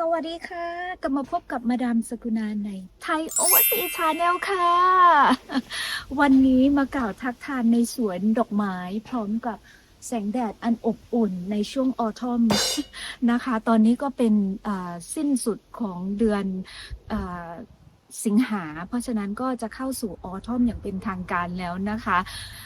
สวัสดีค่ะ กลับมาพบกับมาดามสกุณาในไทยโอเวอร์ซีชาแนลค่ะ วันนี้มากล่าวทักทานในสวนดอกไม้ พร้อมกับแสงแดดอันอบอุ่นในช่วงออทอมนะคะ ตอนนี้ก็เป็นสิ้นสุดของเดือนอสิงหา เพราะฉะนั้นก็จะเข้าสู่ออทอมอย่างเป็นทางการแล้วนะคะ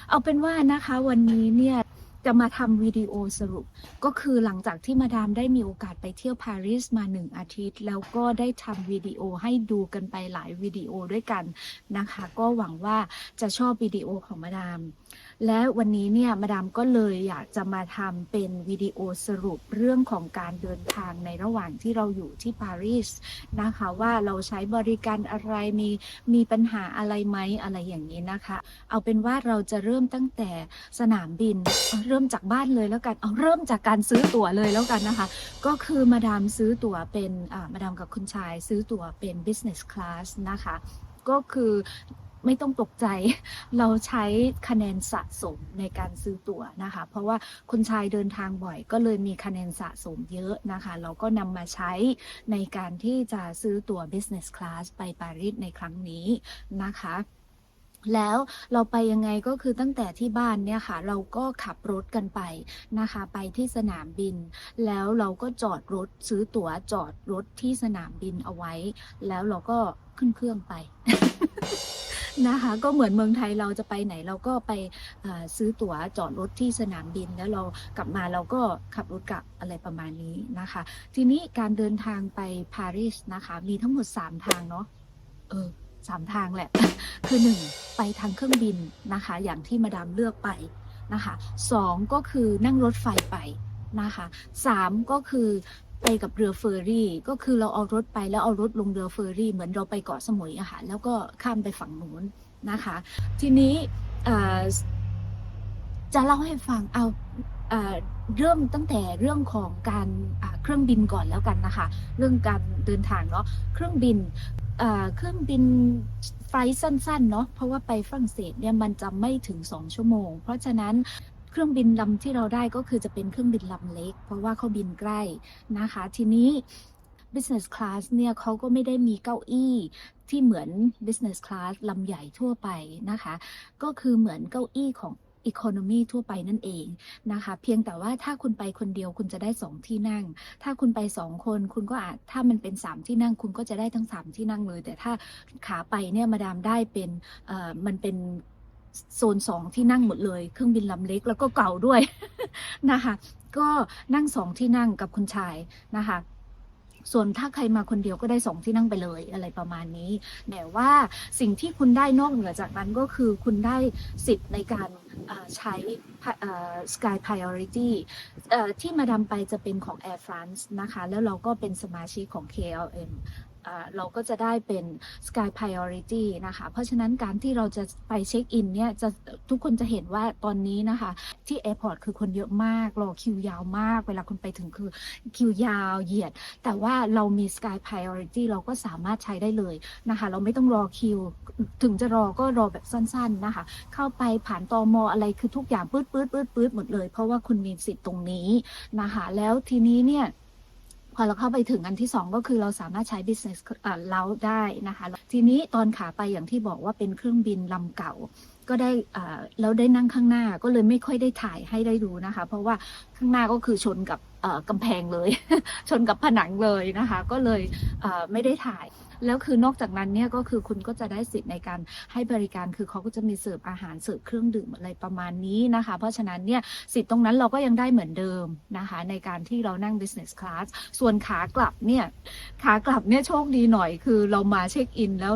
เอาเป็นว่านะคะวันนี้เนี่ย จะมาทำวิดีโอสรุป ก็คือหลังจากที่มาดามได้มีโอกาสไปเที่ยวปารีสมาหนึ่งอาทิตย์ แล้วก็ได้ทำวิดีโอให้ดูกันไปหลายวิดีโอด้วยกันนะคะ ก็หวังว่าจะชอบวิดีโอของมาดาม และวันนี้เนี่ยมาดามก็เลยอยากจะมาทำเป็นวิดีโอสรุปเรื่องของการเดินทางในระหว่างที่เราอยู่ที่ปารีสนะคะว่าเราใช้บริการอะไรมีมีปัญหาอะไรไหมอะไรอย่างนี้นะคะ เอาเป็นว่าเราจะเริ่มตั้งแต่สนามบินเเริ่มจากบ้านเลยแล้วกันเอาเริ่มจากการซื้อตั๋วเลยแล้วกันนะคะ ก็คือมาดามซื้อตั๋วเป็นมาดามกับคุณชายซื้อตั๋วเป็น business class นะคะ ก็คือ ไม่ต้องตกใจ เราใช้คะแนนสะสมในการซื้อตั๋วนะคะ เพราะว่าคุณชายเดินทางบ่อย ก็เลยมีคะแนนสะสมเยอะนะคะ เราก็นำมาใช้ในการที่จะซื้อตั๋ว business class ไปปารีสในครั้งนี้นะคะแล้วเราไปยังไงก็คือตั้งแต่ที่บ้านเนี่ยค่ะ เราก็ขับรถกันไปนะคะ ไปที่สนามบิน แล้วเราก็จอดรถซื้อตั๋วจอดรถที่สนามบินเอาไว้ แล้วเราก็ขึ้นเครื่องไป นะคะ ก็เหมือนเมืองไทยเราจะไปไหนเราก็ไปซื้อตั๋วจอดรถที่สนามบิน แล้วเรากลับมาเราก็ขับรถกลับอะไรประมาณนี้นะคะ ทีนี้การเดินทางไปปารีสนะคะ มีทั้งหมด 3 ทางเนาะเออสามทางแหละ คือหนึ่งไปทางเครื่องบินนะคะ อย่างที่มาดามเลือกไปนะคะสองก็คือนั่งรถไฟไปนะคะสามก็คือ ไปกับเรือเฟอร์รี่ ก็คือเราเอารถไปแล้วเอารถลงเรือเฟอร์รี่ เหมือนเราไปเกาะสมุยอะค่ะแล้วก็ข้ามไปฝั่งนู้นนะคะ ทีนี้จะเล่าให้ฟังเอาเริ่มตั้งแต่เรื่องของการเครื่องบินก่อนแล้วกันนะคะ เรื่องการเดินทางเนาะเครื่องบินเครื่องบินไฟสั้นๆเนาะเพราะว่าไปฝรั่งเศสเนี่ยมันจะไม่ถึง 2 ชั่วโมง เพราะฉะนั้น เครื่องบินลำที่เราได้ก็คือจะเป็นเครื่องบินลำเล็ก เพราะว่าเขาบินใกล้นะคะ ทีนี้ business class เนี่ยเขาก็ไม่ได้มีเก้าอี้ที่เหมือน business class ลำใหญ่ทั่วไปนะคะ ก็คือเหมือนเก้าอี้ของ economy ทั่วไปนั่นเองนะคะ เพียงแต่ว่าถ้าคุณไปคนเดียวคุณจะได้สองที่นั่ง ถ้าคุณไปสองคนคุณก็อาจถ้ามันเป็นสามที่นั่ง คุณก็จะได้ทั้งสามที่นั่งเลย แต่ถ้าขาไปเนี่ยมาดามได้เป็นเอ่อมันเป็น โซนสองที่นั่งหมดเลย เครื่องบินลำเล็กแล้วก็เก่าด้วยนะคะ ก็นั่งสองที่นั่งกับคุณชายนะคะส่วนถ้าใครมาคนเดียวก็ได้สองที่นั่งไปเลยอะไรประมาณนี้ แต่ว่าสิ่งที่คุณได้นอกเหนือจากนั้นก็คือคุณได้สิทธิ์ในการใช้ Sky Priority ที่มาดามไปจะเป็นของ Air France นะคะ แล้วเราก็เป็นสมาชิกของ KLM เราก็จะได้เป็น Sky Priority นะคะ เพราะฉะนั้นการที่เราจะไปเช็คอินเนี่ยจะทุกคนจะเห็นว่าตอนนี้นะคะ ที่แอร์พอร์ตคือคนเยอะมาก รอคิวยาวมาก เวลาคุณไปถึงคือคิวยาวเหยียด แต่ว่าเรามี Sky Priority เราก็สามารถใช้ได้เลยนะคะ เราไม่ต้องรอคิว ถึงจะรอก็รอแบบสั้นๆนะคะ เข้าไปผ่านตอมออะไรคือทุกอย่างปื๊ดปื๊ดปื๊ดปื๊ดหมดเลย เพราะว่าคุณมีสิทธิ์ตรงนี้นะคะ แล้วทีนี้เนี่ย พอเราเข้าไปถึงอันที่สองก็คือเราสามารถใช้ business อ่าเราได้นะคะ ทีนี้ตอนขาไปอย่างที่บอกว่าเป็นเครื่องบินลำเก่า ก็ได้อ่าแล้วได้นั่งข้างหน้าก็เลยไม่ค่อยได้ถ่ายให้ได้ดูนะคะ เพราะว่าข้างหน้าก็คือชนกับกำแพงเลย ชนกับผนังเลยนะคะ ก็เลยไม่ได้ถ่าย แล้วคือนอกจากนั้นเนี่ยก็คือคุณก็จะได้สิทธิ์ในการให้บริการคือเขาก็จะมีเสิร์ฟอาหารเสิร์ฟเครื่องดื่มอะไรประมาณนี้นะคะ เพราะฉะนั้นเนี่ยสิทธิ์ตรงนั้นเราก็ยังได้เหมือนเดิมนะคะ ในการที่เรานั่ง business class ส่วนขากลับเนี่ยขากลับเนี่ยโชคดีหน่อยคือเรามาเช็คอินแล้ว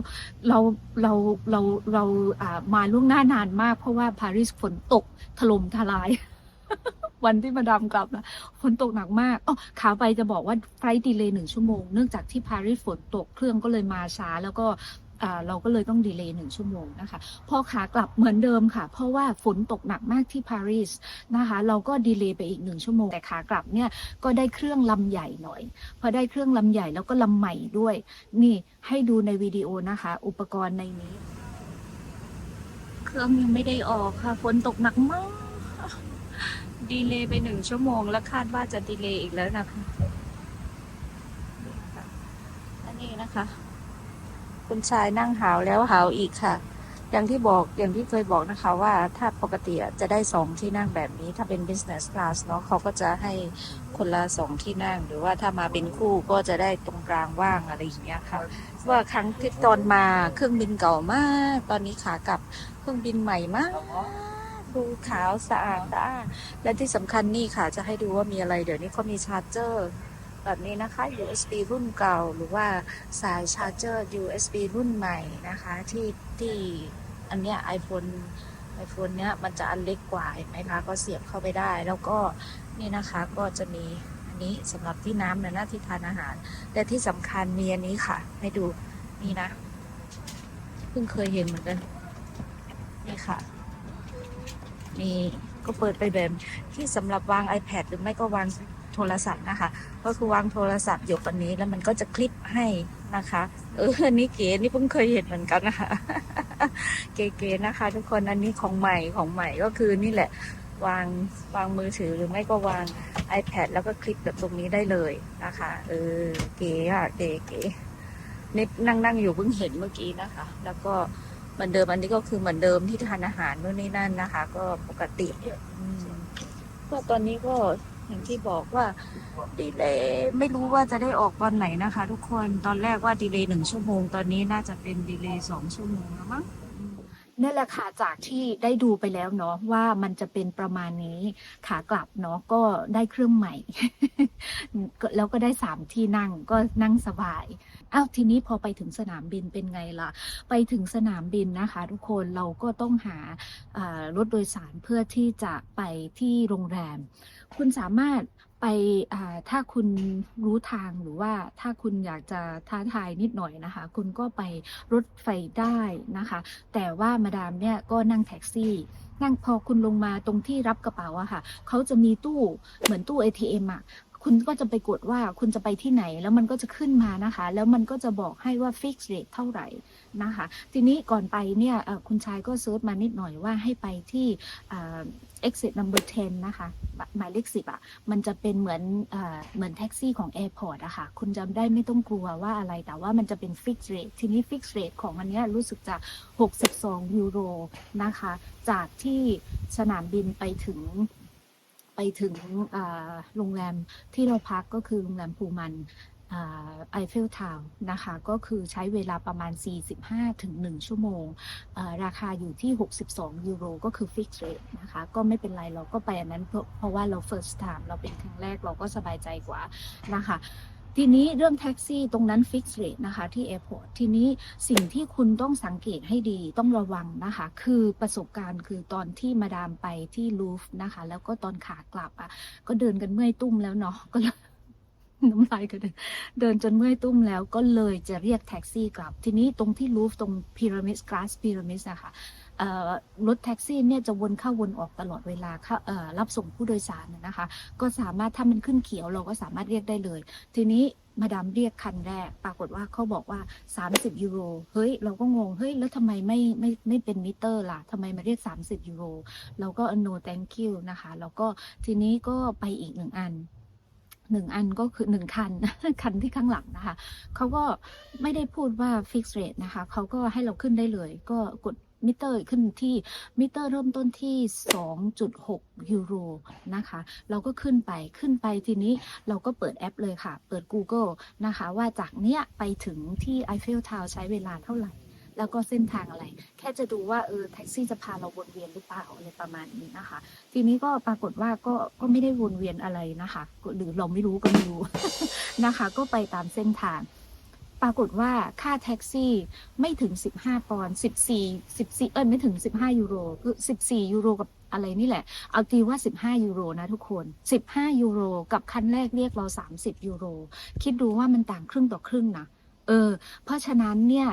เราเราเราเราามาล่วงหน้านานมากเพราะว่าปารีสฝนตกถล่มทลาย วันที่มาดามกลับนะฝนตกหนักมากอ๋อขาไปจะบอกว่าไฟดีเลย์หนึ่งชั่วโมง เนื่องจากที่ปารีสฝนตกเครื่องก็เลยมาช้าแล้วก็เราก็เลยต้องดีเลย์หนึ่งชั่วโมงนะคะ พอขากลับเหมือนเดิมค่ะ เพราะว่าฝนตกหนักมากที่ปารีสนะคะ เราก็ดีเลย์ไปอีกหนึ่งชั่วโมง แต่ขากลับเนี่ยก็ได้เครื่องลำใหญ่หน่อย พอได้เครื่องลำใหญ่แล้วก็ลำใหม่ด้วย นี่ให้ดูในวิดีโอนะคะ อุปกรณ์ในนี้ เครื่องยังไม่ได้ออกค่ะ ฝนตกหนักมาก ดีเลย์ไปหนึ่งชั่วโมง แล้วคาดว่าจะดีเลย์อีกแล้วนะคะนี่นะคะ คุณชายนั่งหาวแล้วหาวอีกค่ะ อย่างที่บอกอย่างที่เคยบอกนะคะว่าถ้าปกติจะได้สองที่นั่งแบบนี้ ถ้าเป็น business class เนาะเขาก็จะให้คนละสองที่นั่ง หรือว่าถ้ามาเป็นคู่ก็จะได้ตรงกลางว่างอะไรอย่างเงี้ยค่ะว่าครั้งที่ตอนมาเครื่องบินเก่ามาก ตอนนี้ขากลับเครื่องบินใหม่มาก ดูขาวสะอาดสะอาดและที่สำคัญนี่ค่ะ จะให้ดูว่ามีอะไร เดี๋ยวนี้เขามีชาร์จเจอร์แบบนี้นะคะ USB รุ่นเก่าหรือว่าสายชาร์จเจอร์ USB รุ่นใหม่นะคะ ที่ที่อันเนี้ย iPhone iPhone เนี้ยมันจะอันเล็กกว่าเห็นไหมคะ ก็เสียบเข้าไปได้ แล้วก็นี่นะคะก็จะมีอันนี้สำหรับที่น้ำนะหน้าที่ทานอาหาร แต่ที่สำคัญมีอันนี้ค่ะ ให้ดูนี่นะ เพิ่งเคยเห็นเหมือนกัน นี่ค่ะ นี่ก็เปิดไปแบบที่สำหรับวาง iPad หรือไม่ก็วางโทรศัพท์นะคะ ก็คือวางโทรศัพท์อยู่ปันนี้แล้วมันก็จะคลิปให้นะคะ เอออันนี่เก๋นี่เพิ่งเคยเห็นเหมือนกันนะคะ เก๋ๆนะคะ ทุกคนอันนี้ของใหม่ของใหม่ก็คือนี่แหละวางวางมือถือหรือไม่ก็วาง iPad แล้วก็คลิปแบบตรงนี้ได้เลยนะคะ เออเก๋อะเก๋เก๋นี่นั่งนั่งอยู่เพิ่งเห็นเมื่อกี้นะคะ แล้วก็ เหมือนเดิมอันนี้ก็คือเหมือนเดิมที่ทานอาหารนู่นนี่นั่นนะคะ ก็ปกติก็ตอนนี้ก็อย่างที่บอกว่าดีเลยไม่รู้ว่าจะได้ออกตอนไหนนะคะ ทุกคนตอนแรกว่าดีเลยหนึ่งชั่วโมง ตอนนี้น่าจะเป็นดีเลยสองชั่วโมงแล้วมั้งนั่นแหละค่ะจากที่ได้ดูไปแล้วเนาะว่ามันจะเป็นประมาณนี้ขากลับเนาะก็ได้เครื่องใหม่ แล้วก็ได้สามที่นั่งก็นั่งสบาย อ้าวทีนี้พอไปถึงสนามบินเป็นไงล่ะ ไปถึงสนามบินนะคะ ทุกคนเราก็ต้องหารถโดยสารเพื่อที่จะไปที่โรงแรม คุณสามารถไปถ้าคุณรู้ทางหรือว่าถ้าคุณอยากจะท้าทายนิดหน่อยนะคะ คุณก็ไปรถไฟได้นะคะ แต่ว่ามาดามเนี่ยก็นั่งแท็กซี่นั่งพอคุณลงมาตรงที่รับกระเป๋าอะค่ะ เขาจะมีตู้เหมือนตู้ ATM อะ คุณก็จะไปกดว่าคุณจะไปที่ไหนแล้วมันก็จะขึ้นมานะคะ แล้วมันก็จะบอกให้ว่า fix rate เท่าไหร่นะคะ ทีนี้ก่อนไปเนี่ยคุณชายก็เซิร์ชมานิดหน่อยว่าให้ไปที่อ่า exit number 10 นะคะ หมายเลขสิบอะมันจะเป็นเหมือนเอเหมือนแท็กซี่ของ Airport อะค่ะ คุณจำได้ไม่ต้องกลัวว่าอะไร แต่ว่ามันจะเป็น fix rate ทีนี้ fix rate ของอันเนี้ยรู้สึกจะ 62 ยูโรนะคะ จากที่สนามบินไปถึง ไปถึงโรงแรมที่เราพักก็คือโรงแรมพูมันไอเฟลทาวนะคะ ก็คือใช้เวลาประมาณ 45 ถึง 1 ชั่วโมง ราคาอยู่ที่ 62 ยูโร ก็คือฟิกเรทนะคะ ก็ไม่เป็นไรเราก็ไปอันนั้นเพราะเพราะว่าเรา first time เราเป็นครั้งแรกเราก็สบายใจกว่านะคะ ทีนี้เรื่องแท็กซี่ตรงนั้น fix rate นะคะที่ airport ทีนี้สิ่งที่คุณต้องสังเกตให้ดีต้องระวังนะคะ คือประสบการณ์คือตอนที่มาดามไปที่ลูฟนะคะ แล้วก็ตอนขากลับอะ ก็เดินกันเมื่อยตุ้มแล้วเนาะก็เลยน้ำลายก็เดินเดินจนเมื่อยตุ้มแล้วก็เลยจะเรียกแท็กซี่กลับ ทีนี้ตรงที่ลูฟตรงพีระมิดกราสพีระมิดอะคะ รถแท็กซี่เนี่ยจะวนเข้าวนออกตลอดเวลารับส่งผู้โดยสารนะคะ ก็สามารถถ้ามันขึ้นเขียวเราก็สามารถเรียกได้เลย ทีนี้มาดามเรียกคันแรก ปรากฏว่าเขาบอกว่า 30 ยูโร เฮ้ย เราก็งง เฮ้ย แล้วทำไมไม่ไม่ไม่เป็นมิเตอร์ล่ะทำไมมาเรียก 30 ยูโร เราก็ no thank you นะคะ แล้วก็ทีนี้ก็ไปอีกหนึ่งอันหนึ่งอันก็คือหนึ่งคัน คันที่ข้างหลังนะคะ เขาก็ไม่ได้พูดว่า fix rate นะคะ เขาก็ให้เราขึ้นได้เลย ก็กด มิเตอร์ขึ้นที่มิเตอร์เริ่มต้นที่ 2.6 ยูโรนะคะ เราก็ขึ้นไปขึ้นไปทีนี้เราก็เปิดแอปเลยค่ะ เปิด Google นะคะ ว่าจากเนี้ยไปถึงที่ไอเฟลทาวใช้เวลาเท่าไหร่ แล้วก็เส้นทางอะไร แค่จะดูว่าเออแท็กซี่จะพาเราวนเวียนหรือเปล่าอะไรประมาณนี้นะคะ ทีนี้ก็ปรากฏว่าก็ก็ไม่ได้วนเวียนอะไรนะคะหรือเราไม่รู้ก็ไม่รู้นะคะ ก็ไปตามเส้นทาง ปรากฏว่าค่าแท็กซี่ไม่ถึง 15 ปอนด์14 14 เอ้ยไม่ถึง 15 ยูโรคือ14 ยูโรกับอะไรนี่แหละ เอาตีว่า 15 ยูโรนะทุกคน 15 ยูโร กับคันแรกเรียกเรา 30 ยูโร คิดดูว่ามันต่างครึ่งต่อครึ่งนะ เออ เพราะฉะนั้นเนี่ย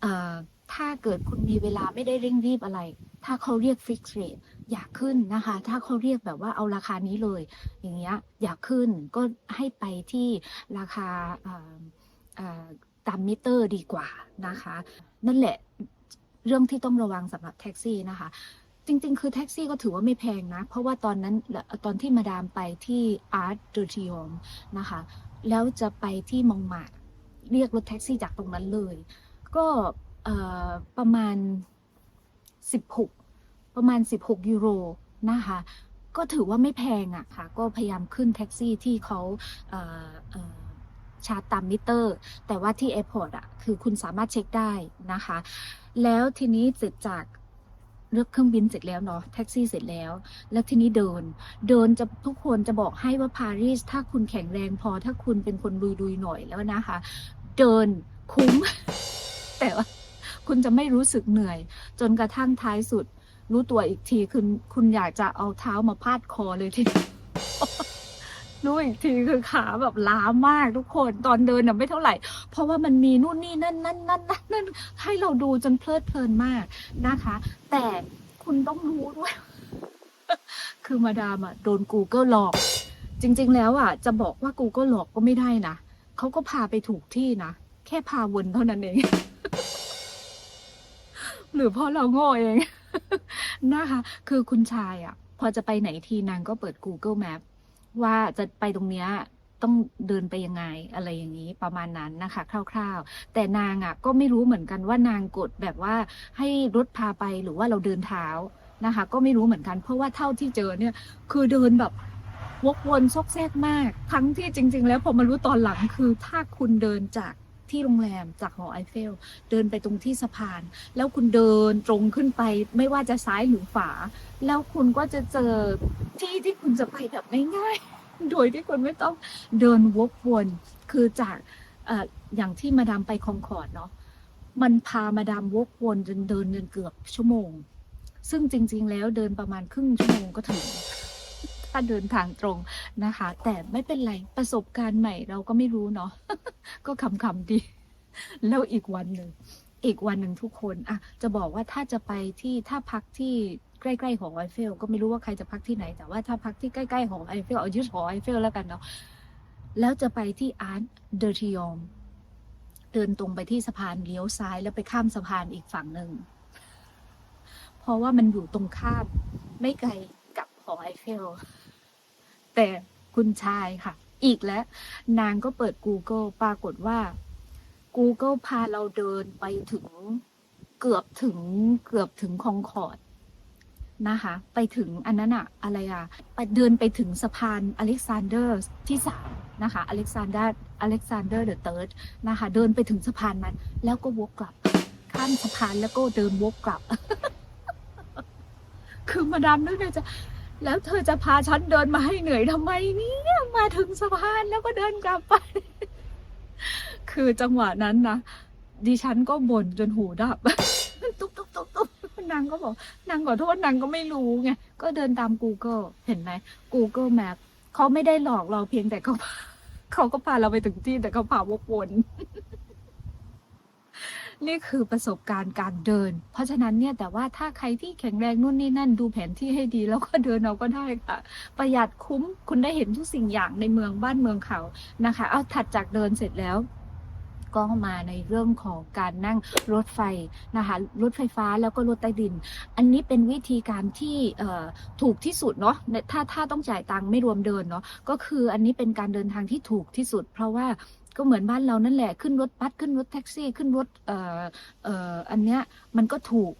เอ่อถ้าเกิดคุณมีเวลาไม่ได้เร่งรีบอะไร ถ้าเขาเรียกฟิกเรทอยากขึ้นนะคะ ถ้าเขาเรียกแบบว่าเอาราคานี้เลย อย่างเงี้ย อยากขึ้นก็ให้ไปที่ราคาเอ่อเอ่อ ตามมิเตอร์ดีกว่านะคะ นั่นแหละเรื่องที่ต้องระวังสำหรับแท็กซี่นะคะ จริง ๆ คือแท็กซี่ก็ถือว่าไม่แพงนะ เพราะว่าตอนนั้นตอนที่มาดามไปที่อาร์ตเดอร์ทิองนะคะ แล้วจะไปที่มองมาเรียกรถแท็กซี่จากตรงนั้นเลย ก็ประมาณ 16 ประมาณ 16 ยูโรนะคะก็ถือว่าไม่แพงอะค่ะ ก็พยายามขึ้นแท็กซี่ที่เขาเอ่อเอ่อ ชาร์จตามมิเตอร์ แต่ว่าที่แอร์พอร์ตอะคือคุณสามารถเช็คได้นะคะ แล้วทีนี้เสร็จจากเลือกเครื่องบินเสร็จแล้วเนาะแท็กซี่เสร็จแล้ว แล้วทีนี้เดิน เดินจะทุกคนจะบอกให้ว่าปารีสถ้าคุณแข็งแรงพอถ้าคุณเป็นคนลุยๆหน่อยแล้วนะคะ เดินคุ้ม แต่ว่าคุณจะไม่รู้สึกเหนื่อย จนกระทั่งท้ายสุด รู้ตัวอีกทีคือคุณอยากจะเอาเท้ามาพาดคอเลยทีเดียว รู้อีกทีคือขาแบบล้ามากทุกคนตอนเดินน่ะไม่เท่าไหร่ เพราะว่ามันมีนู่นนี่นั่นนั่นนั่นนั่นให้เราดูจนเพลิดเพลินมากนะคะ แต่คุณต้องรู้ด้วย คือมาดามอะโดน Google หลอก จริง ๆ แล้วอะ จะบอกว่า Google หลอกก็ไม่ได้นะเขาก็พาไปถูกที่นะ แค่พาวนเท่านั้นเอง หรือเพราะเราโง่เองนะคะ คือคุณชายอะ พอจะไปไหนทีนางก็เปิด Google Map ว่าจะไปตรงเนี้ยต้องเดินไปยังไงอะไรอย่างนี้ประมาณนั้นนะคะคร่าว ๆ แต่นางอะก็ไม่รู้เหมือนกันว่านางกดแบบว่าให้รถพาไปหรือว่าเราเดินเท้านะคะ ก็ไม่รู้เหมือนกัน เพราะว่าเท่าที่เจอเนี่ยคือเดินแบบวกวนซกแซกมาก ทั้งที่จริง ๆ แล้วพอมารู้ตอนหลังคือถ้าคุณเดินจาก ที่โรงแรมจากหอไอเฟล เดินไปตรงที่สะพาน แล้วคุณเดินตรงขึ้นไปไม่ว่าจะซ้ายหรือขวาแล้วคุณก็จะเจอที่ที่คุณจะไปแบบง่ายๆโดยที่คุณไม่ต้องเดินวกวนคือจากเอ่ออย่างที่มาดามไปคองคอร์ดเนาะมันพามาดามวกวนจนเดินเดินเกือบชั่วโมง ซึ่งจริง ๆ แล้วเดินประมาณครึ่งชั่วโมงก็ถึง ถ้าเดินทางตรงนะคะ แต่ไม่เป็นไรประสบการณ์ใหม่เราก็ไม่รู้เนาะก็ขำๆดี แล้วอีกวันหนึ่งอีกวันหนึ่งทุกคนอะจะบอกว่าถ้าจะไปที่ถ้าพักที่ใกล้ๆหอไอเฟล ก็ไม่รู้ว่าใครจะพักที่ไหน แต่ว่าถ้าพักที่ใกล้ๆหอไอเฟลเอายึดหอไอเฟลแล้วกันเนาะแล้วจะไปที่อาร์ตเดอร์ทิยอมเดินตรงไปที่สะพานเลี้ยวซ้ายแล้วไปข้ามสะพานอีกฝั่งหนึ่ง เพราะว่ามันอยู่ตรงข้ามไม่ไกลกับหอไอเฟล แต่คุณชายค่ะ อีกแล้วนางก็เปิด Google ปรากฏว่า Google พาเราเดินไปถึงเกือบถึงเกือบถึงคองคอร์ดนะคะ ไปถึงอันนั้นอะอะไรอะไปเดินไปถึงสะพานอเล็กซานเดอร์ที่สามนะคะอเล็กซานเดอร์อเล็กซานเดอร์เดอะเติร์ดนะคะ เดินไปถึงสะพานนั้น แล้วก็วกกลับ ข้ามสะพานแล้วก็เดินวกกลับ คือมาดามนึกในใจะ แล้วเธอจะพาฉันเดินมาให้เหนื่อยทำไมเนี่ยมาถึงสะพานแล้วก็เดินกลับไป คือจังหวะนั้นนะดิฉันก็บ่นจนหูดับ ตุ๊บตุ๊บตุ๊บตุ๊บนางก็บอกนางขอโทษนางก็ไม่รู้ไงก็เดินตาม Google เห็นไหม Google Map เขาไม่ได้หลอกเราเพียงแต่เขาเขาก็พาเราไปถึงที่แต่เขาพาวกวน นี่คือประสบการณ์การเดิน เพราะฉะนั้นเนี่ยแต่ว่าถ้าใครที่แข็งแรงนู่นนี่นั่นดูแผนที่ให้ดีแล้วก็เดินเอาก็ได้ค่ะ ประหยัดคุ้มคุณได้เห็นทุกสิ่งอย่างในเมืองบ้านเมืองเขานะคะ เอาถัดจากเดินเสร็จแล้วก็มาในเรื่องของการนั่งรถไฟนะคะรถไฟฟ้าแล้วก็รถใต้ดิน อันนี้เป็นวิธีการที่ถูกที่สุดเนาะถ้าถ้าต้องจ่ายตังค์ไม่รวมเดินเนาะก็คืออันนี้เป็นการเดินทางที่ถูกที่สุด เพราะว่า ก็เหมือนบ้านเรานั่นแหละขึ้นรถบัสขึ้นรถแท็กซี่ ขึ้นรถเอ่อเอ่ออันเนี้ยมันก็ถูก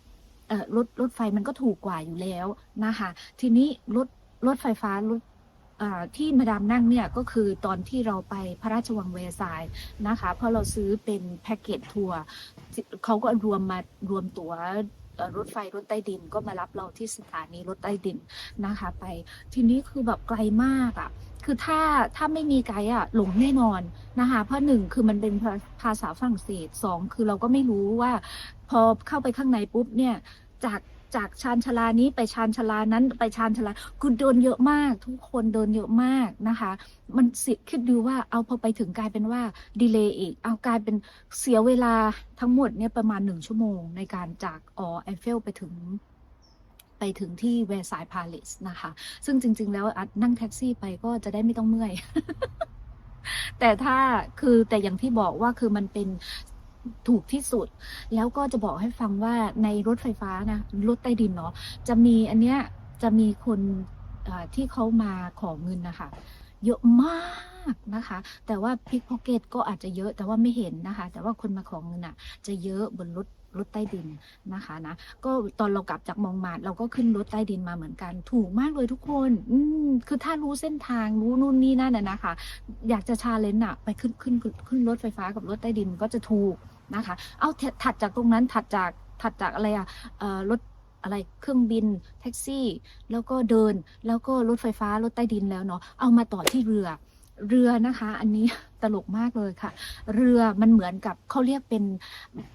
เอ่อรถรถไฟมันก็ถูกกว่าอยู่แล้วนะคะทีนี้รถรถไฟฟ้ารถที่มาดามนั่งเนี่ยก็คือตอนที่เราไปพระราชวังแวร์ซายนะคะ เพราะเราซื้อเป็นแพ็กเกจทัวร์เขาก็รวมมารวมตั๋วรถไฟรถใต้ดินก็มารับเราที่สถานีรถใต้ดินนะคะ ไปทีนี้คือแบบไกลมากอะ่ะ คือถ้าถ้าไม่มีไกด์อะหลงแน่นอนนะคะ เพราะหนึ่งคือมันเป็นภาษาฝรั่งเศสสองคือเราก็ไม่รู้ว่า พอเข้าไปข้างในปุ๊บเนี่ยจากจากชานชลานี้ไปชานชลานั้นไปชานชลาคือเดินเยอะมาก ทุกคนเดินเยอะมากนะคะ มันสิคิดดูว่าเอาพอไปถึงกลายเป็นว่าดีเลย์อีก เอากลายเป็นเสียเวลาทั้งหมดเนี่ยประมาณหนึ่งชั่วโมงในการจากออไอเฟลไปถึง ไปถึงที่แวร์ซายพาเลสนะคะ ซึ่งจริง ๆ แล้วอัดนั่งแท็กซี่ไปก็จะได้ไม่ต้องเมื่อย แต่ถ้าคือแต่อย่างที่บอกว่าคือมันเป็นถูกที่สุด แล้วก็จะบอกให้ฟังว่าในรถไฟฟ้านะ รถใต้ดินเนาะจะมีอันเนี้ยจะมีคนที่เขามาขอเงินนะคะ เยอะมากนะคะ แต่ว่าพิกพ็อกเก็ตก็อาจจะเยอะแต่ว่าไม่เห็นนะคะ แต่ว่าคนมาของเงินอะจะเยอะบนรถ รถใต้ดินนะคะนะก็ตอนเรากลับจากมองมาดเราก็ขึ้นรถใต้ดินมาเหมือนกัน ถูกมากเลยทุกคนอืมคือถ้ารู้เส้นทางรู้นู่นนี่นั่นน่ะนะคะ อยากจะชาเลนจ์อะไปขึ้นขึ้นขึ้นรถไฟฟ้ากับรถใต้ดินก็จะถูกนะคะ เอาถัดจากตรงนั้นถัดจากถัดจากอะไรอะรถอะไรเครื่องบินแท็กซี่ แล้วก็เดินแล้วก็รถไฟฟ้ารถใต้ดินแล้วเนาะเอามาต่อที่เรือ เรือนะคะ อันนี้ตลกมากเลยค่ะ เรือมันเหมือนกับเขาเรียกเป็น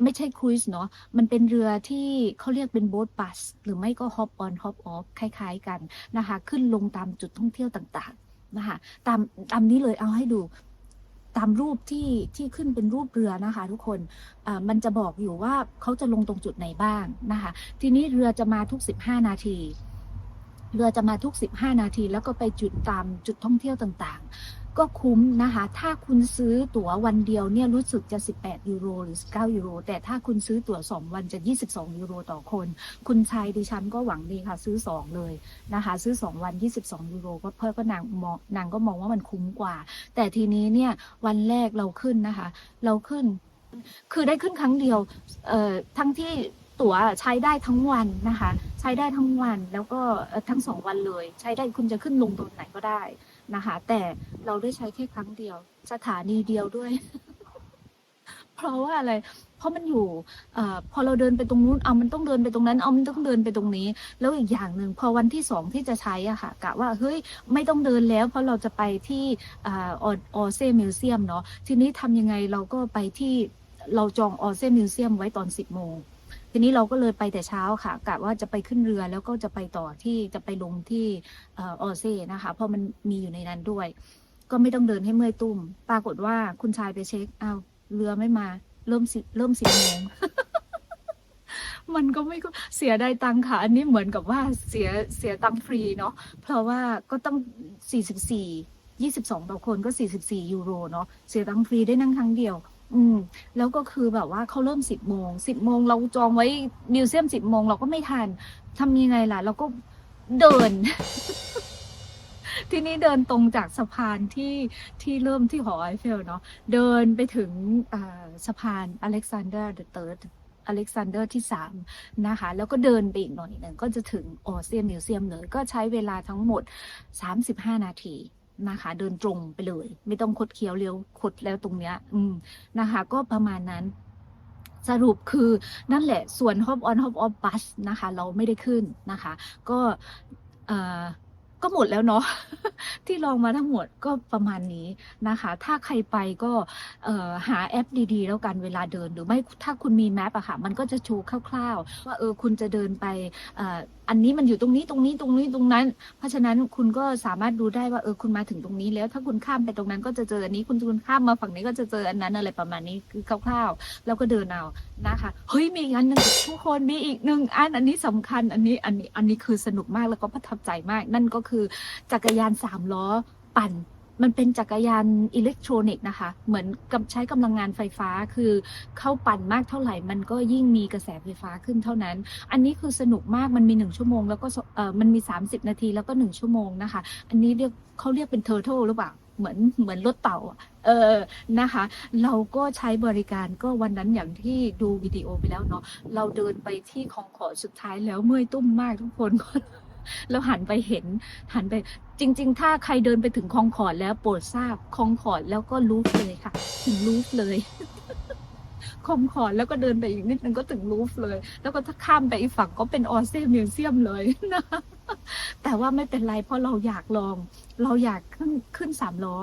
ไม่ใช่ครูซเนาะมันเป็นเรือที่เขาเรียกเป็นโบ๊ทบัส หรือไม่ก็ฮอปออนฮอปออฟคล้าย ๆ กันนะคะ ขึ้นลงตามจุดท่องเที่ยวต่างๆนะคะตามตามนี้เลยเอาให้ดูตามรูปที่ที่ขึ้นเป็นรูปเรือนะคะ ทุกคนมันจะบอกอยู่ว่าเขาจะลงตรงจุดไหนบ้างนะคะ ทีนี้เรือจะมาทุก 15 นาที เรือจะมาทุก 15 นาที แล้วก็ไปจุดตามจุดท่องเที่ยวต่างๆ ก็คุ้มนะคะ ถ้าคุณซื้อตั๋ววันเดียวเนี่ยรู้สึกจะ 18 ยูโรหรือ 19 ยูโร แต่ถ้าคุณซื้อตั๋ว 2 วันจะ 22 ยูโรต่อคน คุณชายดิฉันก็หวังดีค่ะ ซื้อ 2 เลยนะคะ ซื้อ 2 วัน 22 ยูโรก็เพื่อก็นางมองนางก็มองว่ามันคุ้มกว่า แต่ทีนี้เนี่ยวันแรกเราขึ้นนะคะ เราขึ้น คือได้ขึ้นครั้งเดียวเอ่อทั้งที่ตั๋วใช้ได้ทั้งวันนะคะ ใช้ได้ทั้งวันแล้วก็ทั้งสองวันเลย ใช้ได้คุณจะขึ้นลงตรงไหนก็ได้ นะคะ แต่เราได้ใช้แค่ครั้งเดียว สถานีเดียวด้วย เพราะว่าอะไร เพราะมันอยู่อพอเราเดินไปตรงนู้นเอามันต้องเดินไปตรงนั้น เอามันต้องเดินไปตรงนี้ แล้วอีกอย่างหนึ่งพอวันที่สองที่จะใช้อะค่ะกะว่าเฮ้ยไม่ต้องเดินแล้ว เพราะเราจะไปที่ออเซมิวเซียมเนาะทีนี้ทำยังไงเราก็ไปที่เราจองออเซมิวเซียมไว้ตอนสิบโมง ทีนี้เราก็เลยไปแต่เช้าค่ะกะว่าจะไปขึ้นเรือแล้วก็จะไปต่อที่จะไปลงที่ออเซ่นะคะ เพราะมันมีอยู่ในนั้นด้วย ก็ไม่ต้องเดินให้เมื่อยตุ้ม ปรากฏว่าคุณชายไปเช็คอ้าวเรือไม่มาเริ่มสิเริ่มสิบโมงมันก็ไม่ก็เสียได้ตังค่ะ อันนี้เหมือนกับว่าเสียเสียตังฟรีเนาะเพราะว่าก็ต้อง 44 22 ต่อคนก็ 44 ยูโรเนาะเสียตังฟรีได้นั่งครั้งเดียว อืม แล้วก็คือแบบว่าเขาเริ่ม10โมง10โมงเราจองไว้มิวเซียม10โมงเราก็ไม่ทันทำยังไงล่ะ เราก็เดิน ที่นี้เดินตรงจากสะพานที่ที่เริ่มที่หอไอเฟลเนาะเดินไปถึงสะพานอเล็กซานเดอร์เดอะเติร์ดอเล็กซานเดอร์ที่ 3 นะคะ แล้วก็เดินไปอีกหน่อยหนึ่งก็จะถึงออเซียนมิวเซียมเลย ก็ใช้เวลาทั้งหมด 35 นาที นะคะ เดินตรงไปเลย ไม่ต้องคดเคี้ยวเลี้ยวคดแล้วตรงเนี้ย อืมนะคะ ก็ประมาณนั้น สรุปคือนั่นแหละส่วน Hop on Hop off bus นะคะ เราไม่ได้ขึ้นนะคะ ก็เอ่อ ก็หมดแล้วเนาะที่ลองมาทั้งหมดก็ประมาณนี้นะคะ ถ้าใครไปก็หาแอปดีๆ แล้วกันเวลาเดินหรือไม่ถ้าคุณมีแมปอะค่ะ มันก็จะโชว์คร่าวๆ ว่าเออคุณจะเดินไปอ,อันนี้มันอยู่ตรงนี้ตรงนี้ตรงนี้ตรงนั้น เพราะฉะนั้นคุณก็สามารถดูได้ว่าเออคุณมาถึงตรงนี้ แล้วถ้าคุณข้ามไปตรงนั้นก็จะเจออันนี้คุณคุณข้ามมาฝั่งนี้ก็จะเจออันนั้นอะไรประมาณนี้คือคร่าวๆ แล้วก็เดินเอานะคะเฮ้ยมีอีกอันหนึ่งทุกคนมีอีกหนึ่งอันอันนี้สำคัญอันนี้อันนี้อันนี้คือสนุกมากแล้วก็ประทับใจมากนั่นก็คือจักรยานสามล้อปั่น มันเป็นจักรยานอิเล็กทรอนิกส์นะคะ เหมือนกับใช้กำลังงานไฟฟ้าคือเข้าปั่นมากเท่าไหร่ มันก็ยิ่งมีกระแสไฟฟ้าขึ้นเท่านั้น อันนี้คือสนุกมากมันมีหนึ่งชั่วโมง แล้วก็เออมันมี 30 นาทีแล้วก็หนึ่งชั่วโมงนะคะ อันนี้เรียกเขาเรียกเป็นเทอร์ l หรือเปล่าเหมือนเหมือนรถเต่าเออนะคะ เราก็ใช้บริการก็วันนั้นอย่างที่ดูวิดีโอไปแล้วเนาะเราเดินไปที่ของขอสุดท้ายแล้วเมื่อยตุ้มมากทุกคน แล้วหันไปเห็น หันไป จริง ๆ ถ้าใครเดินไปถึงคลองขอดแล้วโปรดทราบคลองขอดแล้วก็ลูฟเลยค่ะ ถึงลูฟเลยคลองขอดแล้วก็เดินไปอีกนิดนึงก็ถึงลูฟเลย แล้วก็ถ้าข้ามไปอีกฝั่งก็เป็นออสเซมิวเซียมเลยนะแต่ว่าไม่เป็นไรเพราะเราอยากลอง เราอยากขึ้นขึ้นสามล้อ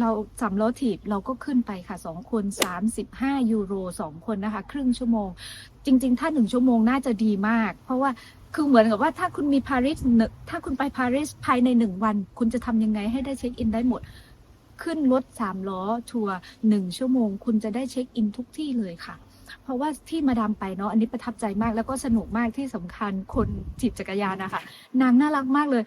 เราสามล้อถีบเราก็ขึ้นไปค่ะสองคนสามสิบห้ายูโรสองคนนะคะ ครึ่งชั่วโมง จริง ๆ ถ้าหนึ่งชั่วโมงน่าจะดีมาก เพราะว่า คือเหมือนกับว่าถ้าคุณมีปารีสถ้าคุณไปปารีสภายในหนึ่งวัน คุณจะทำยังไงให้ได้เช็คอินได้หมด ขึ้นรถสามล้อทัวร์หนึ่งชั่วโมง คุณจะได้เช็คอินทุกที่เลยค่ะ เพราะว่าที่มาดามไปเนาะอันนี้ประทับใจมากแล้วก็สนุกมากที่สำคัญคนจีบจักรยานนะคะนางน่ารักมากเลย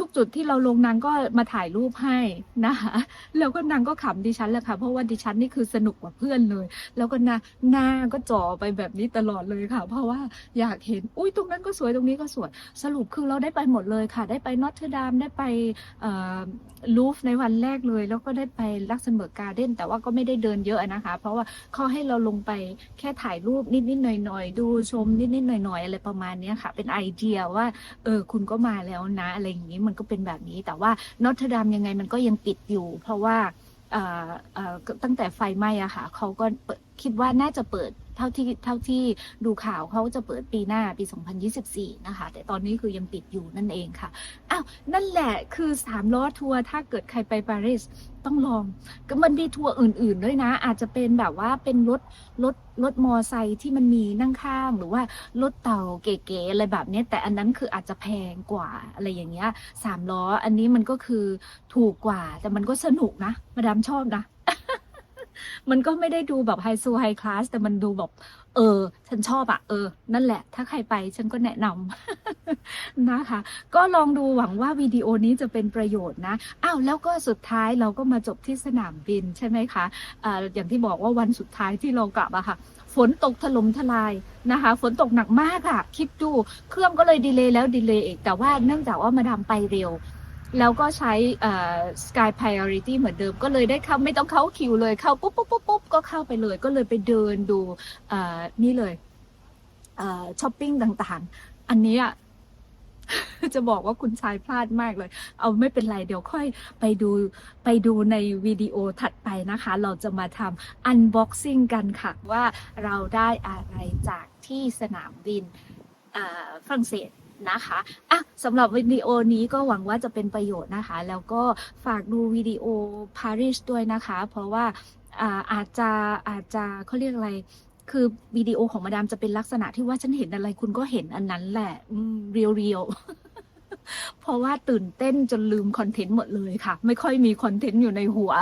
ทุกจุดที่เราลงนางก็มาถ่ายรูปให้นะคะแล้วก็นางก็ขำดิฉันแหละค่ะ เพราะว่าดิฉันนี่คือสนุกกว่าเพื่อนเลย แล้วก็หน้าหน้าก็จ่อไปแบบนี้ตลอดเลยค่ะ เพราะว่าอยากเห็น อุ้ยตรงนั้นก็สวยตรงนี้ก็สวย สรุปคือเราได้ไปหมดเลยค่ะ ได้ไปนอตเทอร์ดามได้ไปลูฟในวันแรกเลย แล้วก็ได้ไปลักเซมเบิร์กการ์เด้นแต่ว่าก็ไม่ได้เดินเยอะนะคะ เพราะว่าเขาให้เราลงไปแค่ถ่ายรูปนิดๆหน่อยๆดูชมนิดๆหน่อยๆอะไรประมาณนี้ค่ะ เป็นไอเดียว่าเออคุณก็มาแล้วนะอะไรอย่างนี้มันก็เป็นแบบนี้ แต่ว่านอตเทอร์ดามยังไงมันก็ยังปิดอยู่ เพราะว่าตั้งแต่ไฟไหม้อะค่ะเขาก็คิดว่าน่าจะเปิด เท่าที่เท่าที่ดูข่าวเขาจะเปิดปีหน้าปี 2024 นะคะ แต่ตอนนี้คือยังปิดอยู่นั่นเองค่ะอ้าวนั่นแหละคือสามล้อทัวร์ถ้าเกิดใครไปปารีสต้องลองก็มันมีทัวร์อื่น ๆ ด้วยนะ อาจจะเป็นแบบว่าเป็นรถรถรถมอไซค์ที่มันมีนั่งข้าง หรือว่ารถเต่าเก๋ๆอะไรแบบนี้แต่อันนั้นคืออาจจะแพงกว่าอะไรอย่างเงี้ยสามล้ออันนี้มันก็คือถูกกว่า แต่มันก็สนุกนะ มาดามชอบนะ มันก็ไม่ได้ดูแบบไฮโซไฮคลาสแต่มันดูแบบเออ ฉันชอบอะเออ นั่นแหละ ถ้าใครไปฉันก็แนะนำนะคะ ก็ลองดูหวังว่าวิดีโอนี้จะเป็นประโยชน์นะ อ้าวแล้วก็สุดท้ายเราก็มาจบที่สนามบินใช่ไหมคะอ่าอย่างที่บอกว่าวันสุดท้ายที่เรากลับอะค่ะ ฝนตกถล่มทลายนะคะ ฝนตกหนักมากอะคิดดู เครื่องก็เลยดีเลยแล้วดีเลยอีกแต่ว่าเนื่องจากว่ามาดามไปเร็ว แล้วก็ใช้ Sky Priority เหมือนเดิม ก็เลยได้เข้าไม่ต้องเข้าคิวเลยเข้าปุ๊บปุ๊บปุ๊บปุ๊บก็เข้าไปเลย ก็เลยไปเดินดูนี่เลยช้อปปิ้งต่างๆ อันนี้จะบอกว่าคุณชายพลาดมากเลย เอาไม่เป็นไรเดี๋ยวค่อยไปดูไปดูในวิดีโอถัดไปนะคะ เราจะมาทำ unboxing กันค่ะ ว่าเราได้อะไรจากที่สนามบินฝรั่งเศส นะคะอะสำหรับวิดีโอนี้ก็หวังว่าจะเป็นประโยชน์นะคะ แล้วก็ฝากดูวิดีโอปารีสด้วยนะคะ เพราะว่าอาจจะอาจจะเขาเรียกอะไรคือวิดีโอของมาดามจะเป็นลักษณะที่ว่าฉันเห็นอะไรคุณก็เห็นอันนั้นแหละเรียวเรียวเพราะว่าตื่นเต้นจนลืมคอนเทนต์หมดเลยค่ะ ไม่ค่อยมีคอนเทนต์อยู่ในหัว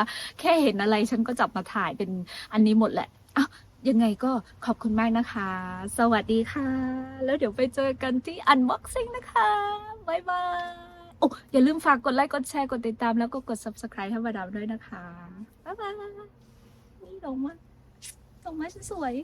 แค่เห็นอะไรฉันก็จับมาถ่ายเป็นอันนี้หมดแหละอ้าว ยังไงก็ขอบคุณมากนะคะ สวัสดีค่ะ แล้วเดี๋ยวไปเจอกันที่ unboxing นะคะบายบายโอ้อย่าลืมฝากกดไลค์ กดแชร์ กดติดตามแล้วก็กด subscribe ให้มาดามด้วยนะคะบ๊ายบายนี่ดอกไม้ดอกไม้ฉันสวย